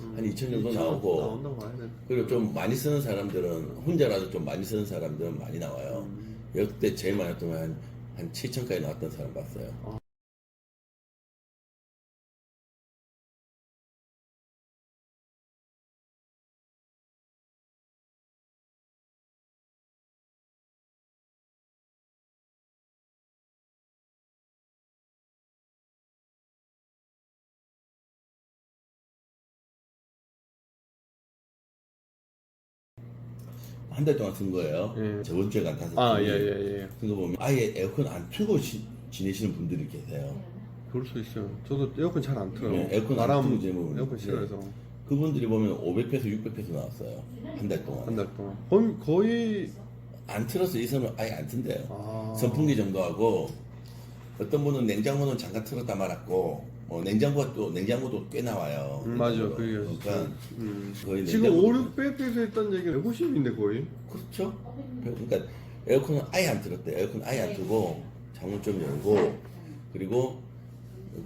한 2천 정도 나오고 나온다고 봐야. 그리고 좀 많이 쓰는 사람들은 혼자라도 좀 많이 쓰는 사람들은 많이 나와요. 음. 역대 제일 많았던 한, 한 7천까지 나왔던 사람 봤어요. 아. 한 달 동안 쓴 거예요. 예. 저번 주에 간 다섯 아, 예, 예, 예. 쓴거 보면 아예 에어컨 안 틀고 지, 지내시는 분들이 계세요. 그럴 수 있어요. 저도 에어컨 잘 안 틀어요. 네, 에어컨 안 바람 틀고 지내면 에어컨 싫어해서 그분들이 보면 500페소, 600페소 나왔어요. 한 달 동안. 한 달 동안 거의 거의 안 틀어서 이 선을 아예 안 튼대요. 아, 선풍기 정도 하고 어떤 분은 냉장고는 잠깐 틀었다 말았고 뭐 냉장고가 또 냉장고도 꽤 나와요. 음, 맞아. 냉장고로. 그게 그러니까 음. 거의 지금 냉장고- 5, 600에서 했던 얘기는 150인데 거의. 그렇죠. 그러니까 에어컨은 아예 안 틀었대. 에어컨 아예 안 틀고 창문 좀 열고 그리고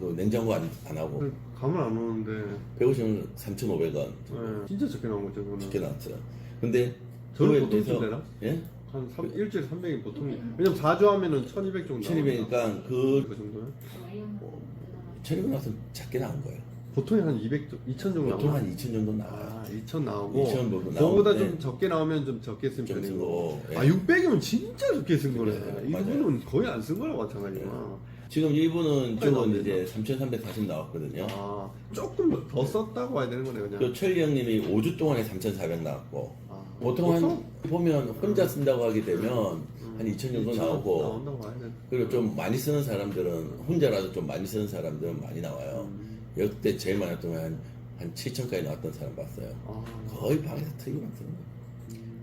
그 냉장고 안, 안 하고 감은 안 오는데. 150은 3,500원 네, 진짜 적게 나온 거죠, 그거는. 적게 나왔어요. 근데 저는 그거에 보통 대해서- 쓰되나? 예? 한 3, 일주일에 300이 보통이. 왜냐면 4주 하면은 1200 정도. 1200이니까 그 그 정도요? 1200 나와서 작게 나온 거예요. 보통이 한 200, 2000 정도 보통 나와요. 한2,000 정도 나와요. 아, 2000 나오고. 2000 정도 그거보다 좀 적게 나오면 좀 적게 쓴 좀 편이고. 쓰고, 예. 아, 600이면 진짜 적게 쓴 거네. 네, 이분은 거의 안 쓴 거랑 마찬가지구나. 지금 일본은 빨리 저건 나오네. 이제 3,340 나왔거든요. 아, 조금 더 썼다고 봐야 되는 거네, 그냥. 그 최리 형님이 5주 동안에 3,400 나왔고 아, 보통 한 보면 혼자 쓴다고 하게 되면 한2,000 정도 2000 나오고 나온다고 봐야 돼. 그리고 좀 많이 쓰는 사람들은 혼자라도 좀 많이 쓰는 사람들은 많이 나와요. 음. 역대 제일 많았던 한, 한 7천까지 나왔던 사람 봤어요. 아, 거의 방에서 틀기만 쓰는 거예요.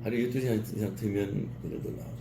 하루 12시간 이상 틀면 그 정도 나와요.